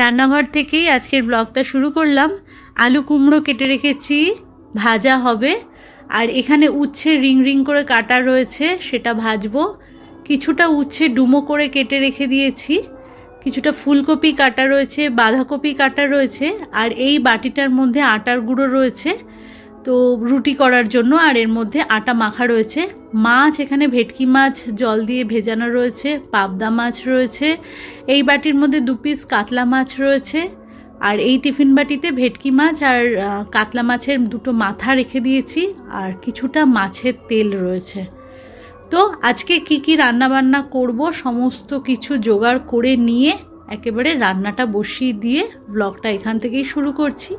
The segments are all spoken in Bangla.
রান্নাঘর থেকেই আজকের ব্লগটা শুরু করলাম। আলু কুমড়ো কেটে রেখেছি, ভাজা হবে। আর এখানে উচ্ছে রিং রিং করে কাটা রয়েছে, সেটা ভাজবো। কিছুটা উচ্ছে ডুমো করে কেটে রেখে দিয়েছি। কিছুটা ফুলকপি কাটা রয়েছে, বাঁধাকপি কাটা রয়েছে, আর এই বাটিটার মধ্যে আটার গুঁড়ো রয়েছে। তো রুটি করার জন্য, আর এর মধ্যে আটা মাখা রয়েছে। মাছ, এখানে ভেটকি মাছ, জল দিয়ে ভেজানো রয়েছে, পাবদা মাছ রয়েছে, এই বাটির মধ্যে দু পিস কাতলা মাছ রয়েছে, আর এই টিফিন বাটিতে ভেটকি মাছ আর কাতলা মাছের দুটো মাথা রেখে দিয়েছি, আর কিছুটা মাছের তেল রয়েছে। তো আজকে কি কি রান্না বান্না করব, সমস্ত কিছু জোগাড় করে নিয়ে একেবারে রান্নাটা বসিয়ে দিয়ে ব্লগটা এখান থেকেই শুরু করছি।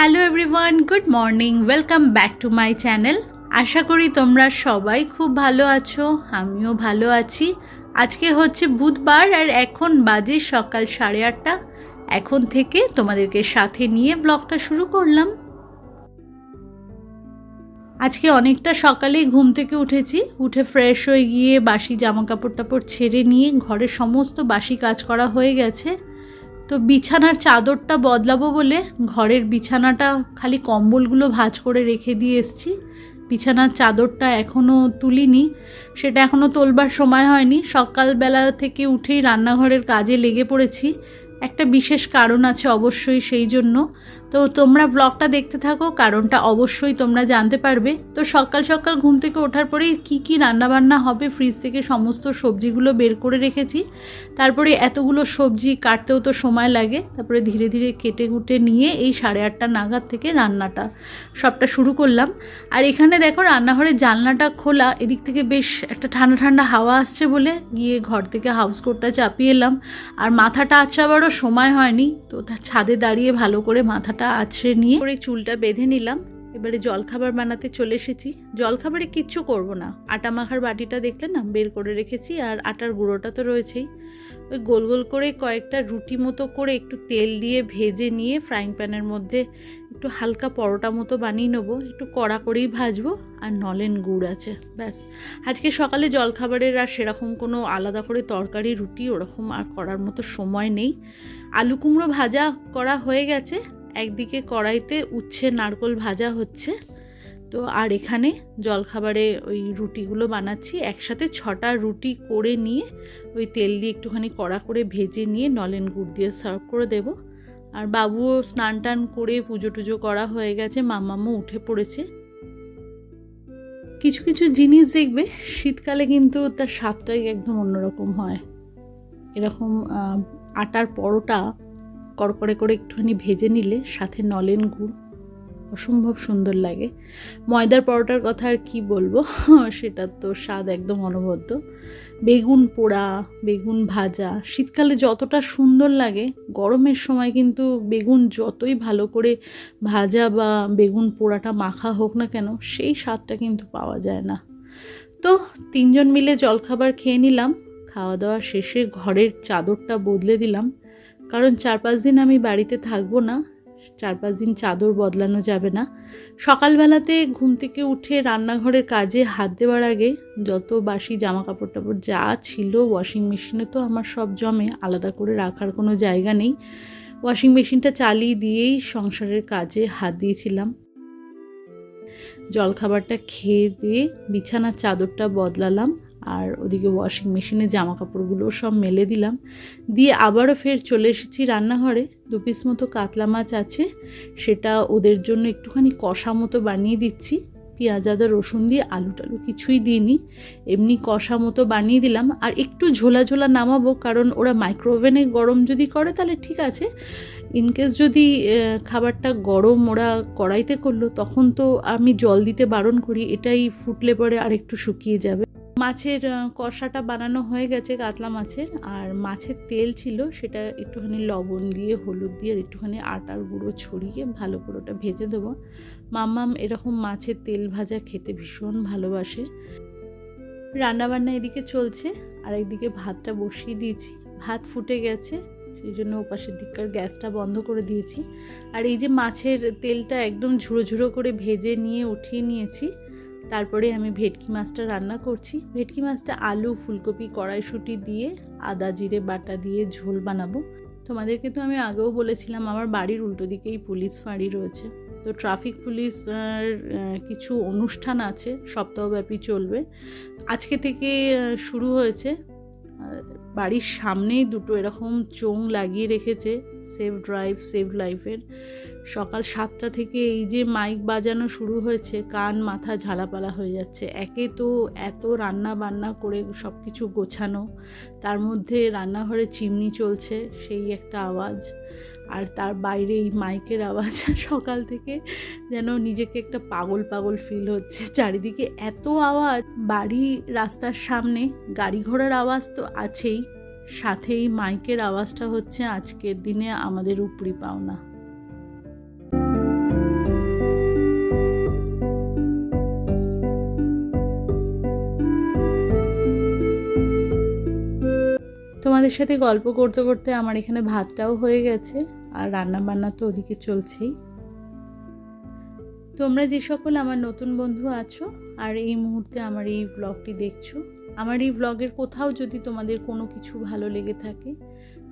Hello everyone good morning welcome back to my channel আশা করি তোমরা সবাই খুব ভালো আছো, আমিও ভালো আছি। আজকে হচ্ছে বুধবার আর এখন বাজে সকাল সাড়ে আটটা। এখন থেকে তোমাদেরকে সাথে নিয়ে ব্লগটা শুরু করলাম। আজকে অনেকটা সকালেই ঘুম থেকে উঠেছি। উঠে ফ্রেশ হয়ে গিয়ে বাসি জামা কাপড় টাপড় ছেড়ে নিয়ে ঘরের সমস্ত বাসি কাজ করা হয়ে গেছে। তো বিছানার চাদরটা বদলাবো বলে ঘরের বিছানাটা খালি কম্বলগুলো ভাজ করে রেখে দিয়ে এসছি। বিছানার চাদরটা এখনও তুলিনি, সেটা এখনও তোলবার সময় হয়নি। সকালবেলা থেকে উঠেই রান্নাঘরের কাজে লেগে পড়েছি। একটা বিশেষ কারণ আছে অবশ্যই সেই জন্য। তো তোমরা ব্লগটা দেখতে থাকো, কারণটা অবশ্যই তোমরা জানতে পারবে। তো সকাল সকাল ঘুম থেকে ওঠার পরেই কি কি রান্নাবান্না হবে ফ্রিজ থেকে সমস্ত সবজিগুলো বের করে রেখেছি। তারপরে এতগুলো সবজি কাটতেও তো সময় লাগে। তারপরে ধীরে ধীরে কেটে কুটে নিয়ে এই সাড়ে আটটা নাগাদ থেকে রান্নাটা সবটা শুরু করলাম। আর এখানে দেখো রান্নাঘরের জানলাটা খোলা, এদিক থেকে বেশ একটা ঠান্ডা ঠান্ডা হাওয়া আসছে বলে গিয়ে ঘর থেকে হাউস কোটটা চাপিয়ে এলাম। আর মাথাটা আছড়াবারও সময় হয়নি, তো তার ছাদে দাঁড়িয়ে ভালো করে মাথাটা আছড়ে নিয়ে করে চুলটা বেঁধে নিলাম। এবারে জলখাবার বানাতে চলে এসেছি। জলখাবারে কিচ্ছু করব না। আটা মাখার বাটিটা দেখলে না, বের করে রেখেছি আর আটার গুঁড়োটা তো রয়েছেই। ওই গোল গোল করে কয়েকটা রুটি মতো করে একটু তেল দিয়ে ভেজে নিয়ে ফ্রাইং প্যানের মধ্যে একটু হালকা পরোটা মতো বানিয়ে নেব। একটু কড়া করেই ভাজবো আর নলেন গুড় আছে। ব্যাস। আজকে সকালে জলখাবারের আর সেরকম কোনো আলাদা করে তরকারি, রুটি ওরকম আর করার মতো সময় নেই। আলু কুমড়ো ভাজা করা হয়ে গেছে। একদিকে কড়াইতে উচ্ছে নারকোল ভাজা হচ্ছে। তো আর এখানে জলখাবারে ওই রুটিগুলো বানাচ্ছি। একসাথে ছটা রুটি করে নিয়ে ওই তেল দিয়ে একটুখানি কড়া করে ভেজে নিয়ে নলেন গুড় দিয়ে সার্ভ করে দেব। আর বাবুও স্নান টান করে পুজো টুজো করা হয়ে গেছে। মামামও উঠে পড়েছে। কিছু কিছু জিনিস দেখবে, শীতকালে কিন্তু তার স্বাদটাই একদম অন্যরকম হয়। এরকম আটার পরোটা কড়কড়ে করে একটুখানি ভেজে নিলে সাথে নলেন গুড়, অসম্ভব সুন্দর লাগে। ময়দার পরোটার কথা আর কি বলব? সেটার তো স্বাদ একদম অনবদ্য। বেগুন পোড়া, বেগুন ভাজা, শীতকালে যতটা সুন্দর লাগে, গরমের সময় কিন্তু বেগুন যতই ভালো করে ভাজা বা বেগুন পোড়াটা মাখা হোক না কেন, সেই স্বাদটা কিন্তু পাওয়া যায় না। তো তিনজন মিলে জলখাবার খেয়ে নিলাম, খাওয়া দাওয়া শেষে ঘরের চাদরটা বদলে দিলাম। কারণ চার পাঁচ দিন আমি বাড়িতে থাকব না চার পাঁচ দিন চাদর বদলানো যাবে না। সকালবেলাতে ঘুম থেকে উঠে রান্নাঘরের কাজে হাত দেওয়ার আগে যত বাসি জামা কাপড় টাপড় যা ছিল ওয়াশিং মেশিনে তো আমার সব জমে, আলাদা করে রাখার কোনো জায়গা নেই। ওয়াশিং মেশিনটা চালিয়ে দিয়েই সংসারের কাজে হাত দিয়েছিলাম। জলখাবারটা খেয়ে দিয়ে বিছানার চাদরটা বদলালাম। আর ওদিকে ওয়াশিং মেশিনে জামা কাপড়গুলো সব মেলে দিলাম। দিয়ে আবারও ফের চলে এসেছি রান্নাঘরে। দু পিস মতো কাতলা মাছ আছে, সেটা ওদের জন্য একটুখানি কষা মতো বানিয়ে দিচ্ছি। পেঁয়াজ, আদা, রসুন দিয়ে আলু টালু কিছুই দিইনি। এমনি কষা মতো বানিয়ে দিলাম। আর একটু ঝোলা ঝোলা নামাবো, কারণ ওরা মাইক্রোওভেনে গরম যদি করে, তাহলে ঠিক আছে। ইনকেস যদি খাবারটা গরম ওরা কড়াইতে করল, তখন তো আমি জল দিতে বারণ করি, এটাই ফুটলে পরে আর একটু শুকিয়ে যাবে। মাছের কষাটা বানানো হয়ে গেছে কাতলা মাছের, আর মাছের তেল ছিল সেটা একটুখানি লবণ দিয়ে, হলুদ দিয়ে, আর একটুখানি আটার গুঁড়ো ছড়িয়ে ভালো করে ওটা ভেজে দেবো। মাম্মাম এরকম মাছের তেল ভাজা খেতে ভীষণ ভালোবাসে। রান্নাবান্না এদিকে চলছে, আর একদিকে ভাতটা বসিয়ে দিয়েছি। ভাত ফুটে গেছে, সেই জন্য ওপাশের দিককার গ্যাসটা বন্ধ করে দিয়েছি। আর এই যে মাছের তেলটা একদম ঝুড়ো ঝুড়ো করে ভেজে নিয়ে উঠিয়ে নিয়েছি তারপরে আমি ভেটকি মাছটা রান্না করছি। ভেটকি মাছটা আলু, ফুলকপি, কড়াইশুঁটি দিয়ে আদা, জিরে, বাটা দিয়ে ঝোল বানাবো। তোমাদেরকে তো আমি আগেও বলেছিলাম, আমার বাড়ির উল্টো দিকেই পুলিশ ফাঁড়ি রয়েছে। তো ট্রাফিক পুলিশ কিছু অনুষ্ঠান আছে, সপ্তাহব্যাপী চলবে। আজকে থেকে শুরু হয়েছে। বাড়ির সামনেই দুটো এরকম চোং লাগিয়ে রেখেছে, সেভ ড্রাইভ, সেভ লাইফের। সকাল সাতটা থেকে এই যে মাইক বাজানো শুরু হয়েছে, কান মাথা ঝালাপালা হয়ে যাচ্ছে। একে তো এত রান্না বান্না করে সব কিছু গোছানো, তার মধ্যে রান্নাঘরে চিমনি চলছে, সেই একটা আওয়াজ। আর তার বাইরে এই মাইকের আওয়াজ সকাল থেকে যেন নিজেকে একটা পাগল পাগল ফিল হচ্ছে। চারিদিকে এত আওয়াজ, বাড়ি রাস্তার সামনে গাড়ি ঘোড়ার আওয়াজ তো আছেই। সাথে এই মাইকের আওয়াজটা হচ্ছে আজকের দিনে আমাদের উপরি পাওনা। তোমাদের সাথে গল্প করতে করতে আমার এখানে ভাতটাও হয়ে গেছে, আর রান্না বান্না তো ওদিকে চলছেই। তোমরা যে সকল আমার নতুন বন্ধু আছো, আর এই মুহূর্তে আমার এই ব্লগটি দেখছ, আমার এই ব্লগের কোথাও যদি তোমাদের কোনো কিছু ভালো লেগে থাকে,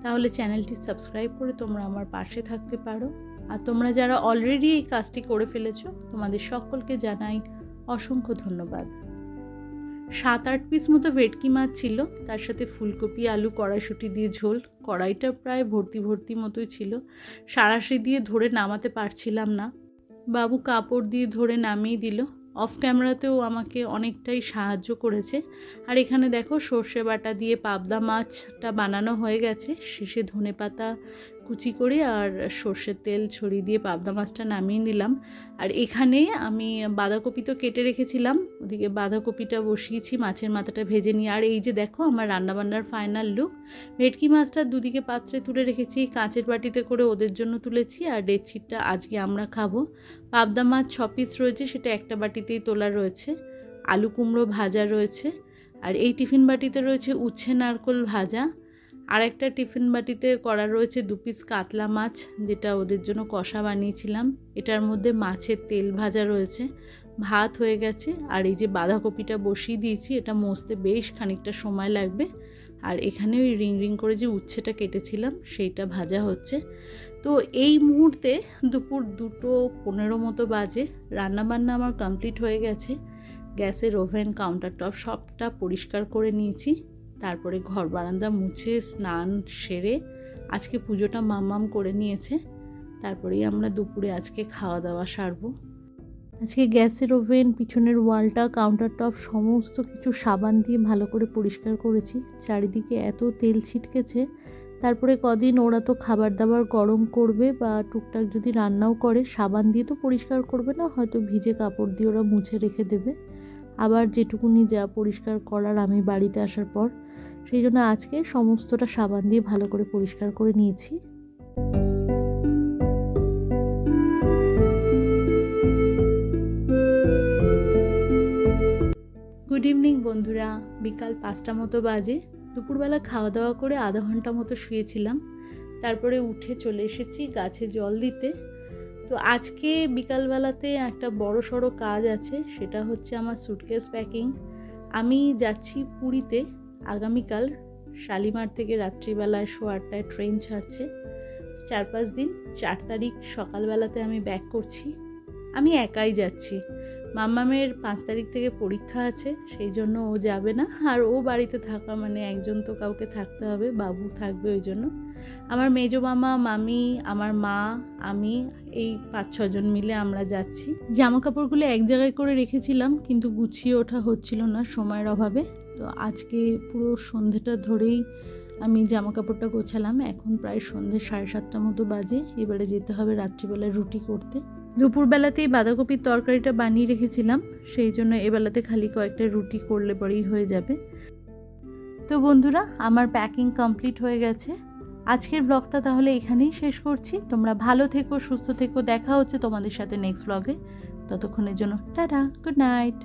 তাহলে চ্যানেলটি সাবস্ক্রাইব করে তোমরা আমার পাশে থাকতে পারো। আর তোমরা যারা অলরেডি এই কাজটি করে ফেলেছো, তোমাদের সকলকে জানাই অসংখ্য ধন্যবাদ। সাত আট পিস মতো ভেটকি মাছ ছিল। তার সাথে ফুলকপি, আলু, কড়াইশুঁটি দিয়ে ঝোল। কড়াইটা প্রায় ভর্তি ভর্তি মতোই ছিল। সারাশি দিয়ে ধরে নামাতে পারছিলাম না। বাবু কাপড় দিয়ে ধরে নামিয়ে দিল। অফ ক্যামেরাতেও আমাকে অনেকটাই সাহায্য করেছে। আর এখানে দেখো সর্ষে বাটা দিয়ে পাবদা মাছটা বানানো হয়ে গেছে। শেষে ধনে পাতা কুচি করে আর সর্ষের তেল ছড়িয়ে দিয়ে পাবদা মাছটা নামিয়ে নিলাম। আর এখানে আমি বাঁধাকপি তো কেটে রেখেছিলাম, ওদিকে বাঁধাকপিটা বসিয়েছি, মাছের মাথাটা ভেজে নিয়ে। আর এই যে দেখো আমার রান্নাবান্নার ফাইনাল লুক ভেটকি মাছটা দুদিকে পাত্রে তুলে রেখেছি, কাঁচের বাটিতে করে ওদের জন্য তুলেছি আর ডেচিটটা আজকে আমরা খাব। পাবদা মাছ ছ পিস রয়েছে, সেটা একটা বাটিতেই তোলা রয়েছে, আলু কুমড়ো ভাজা রয়েছে, আর এই টিফিন বাটিতে রয়েছে উচ্ছে নারকোল ভাজা। আর একটা টিফিন বাটিতে করা রয়েছে দু পিস কাতলা মাছ, যেটা ওদের জন্য কষা বানিয়েছিলাম। এটার মধ্যে মাছের তেল ভাজা রয়েছে, ভাত হয়ে গেছে, আর এই যে বাঁধাকপিটা বসিয়ে দিয়েছি, এটা মসতে বেশ খানিকটা সময় লাগবে। আর এখানে ওই রিং রিং করে যে উচ্ছেটা কেটেছিলাম, সেইটা ভাজা হচ্ছে। তো এই মুহূর্তে দুপুর দুটো পনেরো মতো বাজে, রান্নাবান্না আমার কমপ্লিট হয়ে গেছে। গ্যাসের ওভেন কাউন্টার টপ সবটা পরিষ্কার করে নিয়েছি। তারপরে ঘর বারান্দা মুছে স্নান সেরে আজকে পুজোটা মাম্মাম করে নিয়েছে। তারপরেই আমরা দুপুরে আজকে খাওয়া দাওয়া সারবো। আজকে গ্যাসের ওভেন, পিছনের ওয়ালটা কাউন্টার টপ সমস্ত কিছু সাবান দিয়ে ভালো করে পরিষ্কার করেছি। চারিদিকে এত তেল ছিটকেছে। তারপরে কদিন ওরা তো খাবার দাবার গরম করবে বা টুকটাক যদি রান্নাও করে, সাবান দিয়ে তো পরিষ্কার করবে না, হয়তো ভিজে কাপড় দিয়ে ওরা মুছে রেখে দেবে। আবার যেটুকুনি যা পরিষ্কার করার আমি বাড়িতে আসার পর সেই জন্য আজকে সমস্তটা সাবান দিয়ে ভালো করে পরিষ্কার করে নিয়েছি। গুড ইভিনিং বন্ধুরা। বিকাল পাঁচটা মতো বাজে। দুপুরবেলা খাওয়া দাওয়া করে আধা ঘণ্টা মতো শুয়েছিলাম। তারপরে উঠে চলে এসেছি গাছে জল দিতে। তো আজকে বিকালবেলাতে একটা বড় সড়ো কাজ আছে, সেটা হচ্ছে আমার সুটকেস প্যাকিং আমি যাচ্ছি পুরীতে। আগামীকাল শালিমার থেকে রাত্রিবেলায় শো আটটায় ট্রেন ছাড়ছে। চার পাঁচ দিন, চার তারিখ সকালবেলাতে আমি ব্যাক করছি। আমি একাই যাচ্ছি। মাম্মামের পাঁচ তারিখ থেকে পরীক্ষা আছে, সেই জন্য ও যাবে না। আর ও বাড়িতে থাকা মানে একজন তো কাউকে থাকতে হবে, বাবু থাকবে ওই জন্য। আমার মেজো মামা, মামি, আমার মা, আমি এই পাঁচ ছজন মিলে আমরা যাচ্ছি। জামা কাপড়গুলো এক জায়গায় করে রেখেছিলাম, কিন্তু গুছিয়ে ওঠা হচ্ছিল না সময়ের অভাবে। তো আজকে পুরো সন্ধেটা ধরেই আমি জামা কাপড়টা গোছালাম। এখন প্রায় সন্ধে সাড়ে সাতটা মতো বাজে। এবারে যেতে হবে রাত্রিবেলায় রুটি করতে। দুপুরবেলাতেই বাঁধাকপির তরকারিটা বানিয়ে রেখেছিলাম। সেই জন্য এবেলাতে খালি কয়েকটা রুটি করলে পরেই হয়ে যাবে। তো বন্ধুরা, আমার প্যাকিং কমপ্লিট হয়ে গেছে। আজকের ব্লগটা তাহলে এখানেই শেষ করছি। তোমরা ভালো থেকো, সুস্থ থেকো। দেখা হচ্ছে তোমাদের সাথে নেক্সট ব্লগে ততক্ষণের জন্য টাটা গুড নাইট